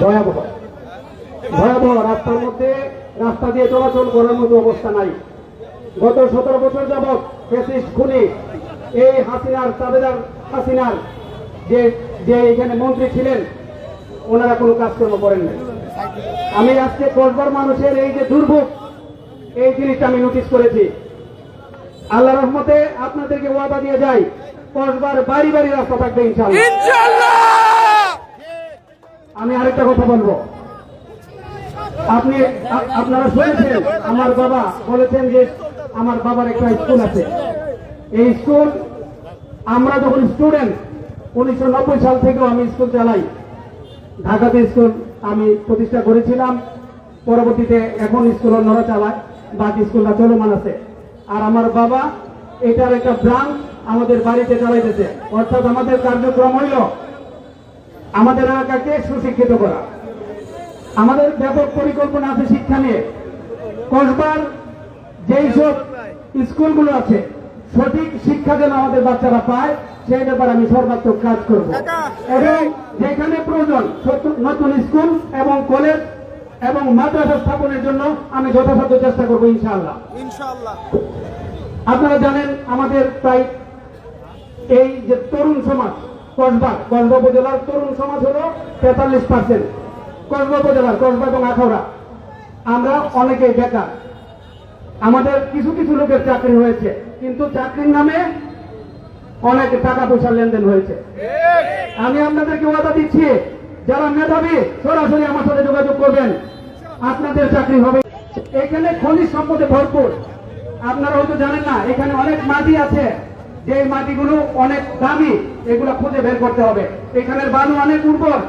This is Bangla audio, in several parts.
ভয়াবহ। ভয়াবহ রাস্তার মধ্যে রাস্তা দিয়ে চলাচল করার মতো অবস্থা নাই। গত সতেরো বছর যাবৎ ফেসিস্ট খুনি এই হাসিনার তাবেদার হাসিনার যে যে এখানে মন্ত্রী ছিলেন, ওনারা কোনো কাজকর্ম করেন নাই। আমি আজকে কসবার মানুষের এই যে দুর্ভোগ, এই জিনিসটা আমি নোটিশ করেছি। আল্লাহ রহমতে আপনাদেরকে ওয়াদা দিয়ে যাই কসবার বাড়ি বাড়ি রাস্তা থাকবে ইনশাল্লাহ আমি আরেকটা কথা বলব। আপনি, আপনারা শুনেছেন, আমার বাবা বলেছেন যে আমার বাবার একটা স্কুল আছে। এই স্কুল, আমরা যখন স্টুডেন্ট, উনিশশো নব্বই সাল থেকেও আমি স্কুল চালাই। ঢাকাতে স্কুল আমি প্রতিষ্ঠা করেছিলাম। পরবর্তীতে এখন স্কুল অন্যরা চালায়, বাকি স্কুলটা চলমান আছে। আর আমার বাবা, এটার একটা ব্রাঞ্চ আমাদের বাড়িতে চালাইতেছে। অর্থাৎ আমাদের কার্যক্রম হইল আমাদের এলাকাকে সুশিক্ষিত করা। আমাদের ব্যাপক পরিকল্পনা আছে শিক্ষা নিয়ে। কসবার যেই সব স্কুলগুলো আছে সঠিক শিক্ষা যেন আমাদের বাচ্চারা পায় সেই ব্যাপারে আমি সর্বাত্মক কাজ করব। এবং যেখানে প্রয়োজন নতুন স্কুল এবং কলেজ এবং মাদ্রাসা স্থাপনের জন্য আমি যথাসাধ্য চেষ্টা করব ইনশাআল্লাহ। ইনশাআল্লাহ। আপনারা জানেন আমাদের প্রায় এই যে তরুণ সমাজ কসবা কসবা উপজেলার তরুণ সমাজ হলো তেতাল্লিশ পার্সেন্ট কসবা উপজেলার কসবা এবং আখাউড়া। আমরা অনেকেই বেকার। আমাদের কিছু কিছু লোকের চাকরি হয়েছে, কিন্তু চাকরির নামে অনেক টাকা পয়সার লেনদেন হয়েছে। আমি আপনাদেরকে ওয়াদা দিচ্ছি, যারা মেধাবী, সরাসরি আমার সাথে যোগাযোগ করবেন। আপনাদের চাকরি হবে। এখানে খনিজ সম্পদে ভরপুর। আপনারা হয়তো জানেন না, এখানে অনেক মাটি আছে। যে মাটিগুলো অনেক দামি, এগুলো খুঁজে বের করতে হবে। এখানের বালু অনেক উর্বর।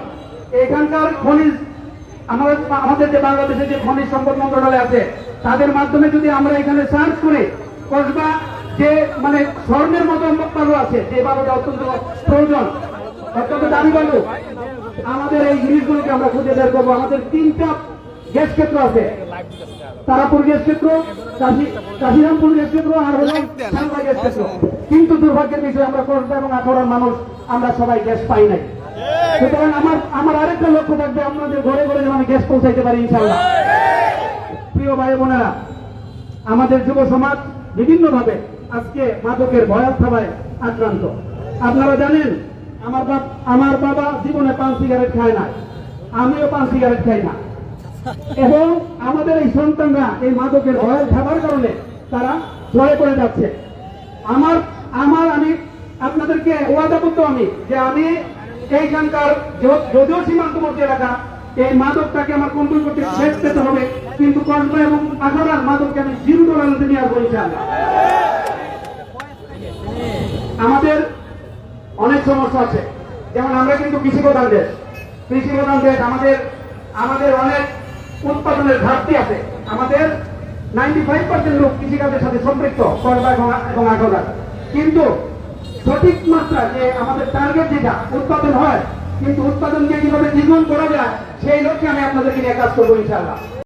এখানকার খনিজ, আমাদের আমাদের যে বাংলাদেশের যে খনিজ সম্পদ মন্ত্রণালয় আছে, তাদের মাধ্যমে যদি আমরা এখানে সার্চ করি, কসবা যে মানে স্বর্ণের মতো বালু আছে, যে বালুটা অত্যন্ত প্রয়োজন, অত্যন্ত দামি বালু আমাদের এই জিনিসগুলোকে আমরা খুঁজে বের করব। আমাদের তিনটা গ্যাস ক্ষেত্র আছে। তারাপুর গ্যাস ক্ষেত্র কাশি কাশিরামপুর গ্যাস ক্ষেত্র আর হলো সাংবা গ্যাস ক্ষেত্র। কিন্তু দুর্ভাগ্যের বিষয় আমরা কসবা এবং আখড়ার মানুষ আমরা সবাই গ্যাস পাই নাই। সুতরাং আমার আমার আরেকটা লক্ষ্য থাকবে আপনাদের ঘরে ঘরে যেন আমি গ্যাস পৌঁছাইতে পারি ইনশাল্লাহ প্রিয় ভাই বোনেরা আমাদের যুব সমাজ বিভিন্নভাবে আজকে মাদকের ভয়াবহায় আক্রান্ত। আপনারা জানেন আমার বাপ আমার বাবা জীবনে পান সিগারেট খায় না আমিও পান সিগারেট খাই না। এবং আমাদের এই সন্তানরা এই মাদকের ভয় খাবার কারণে তারা জয়ে পড়ে যাচ্ছে। আমার আমার আমি, আপনাদেরকে ওয়াদাবদ্ধ আমি যে আমি এইখানকার যদিও সীমান্তবর্তী এলাকা, এই মাদকটাকে আমার কন্ট্রোল করতে শেষ পেতে হবে, কিন্তু কসবা এবং আখাড়ার মাদককে আমি জিরো টলারেন্সে নিয়ে আসব আমাদের অনেক সমস্যা আছে। যেমন আমরা কিন্তু কৃষি প্রধান দেশ। কৃষি প্রধান দেশ আমাদের আমাদের অনেক উৎপাদনের ঘাটতি আছে। আমাদের নাইনটি ফাইভ পার্সেন্ট লোক কৃষিকাজের সাথে সম্পৃক্ত কসবা এবং এবং কিন্তু সঠিক মাত্রা যে আমাদের টার্গেট যেটা, উৎপাদন হয়, কিন্তু উৎপাদনকে কীভাবে দ্বিগুণ করা যায়, সেই লক্ষ্যে আমি আপনাদেরকে নিয়ে কাজ করব ইনশাআল্লাহ।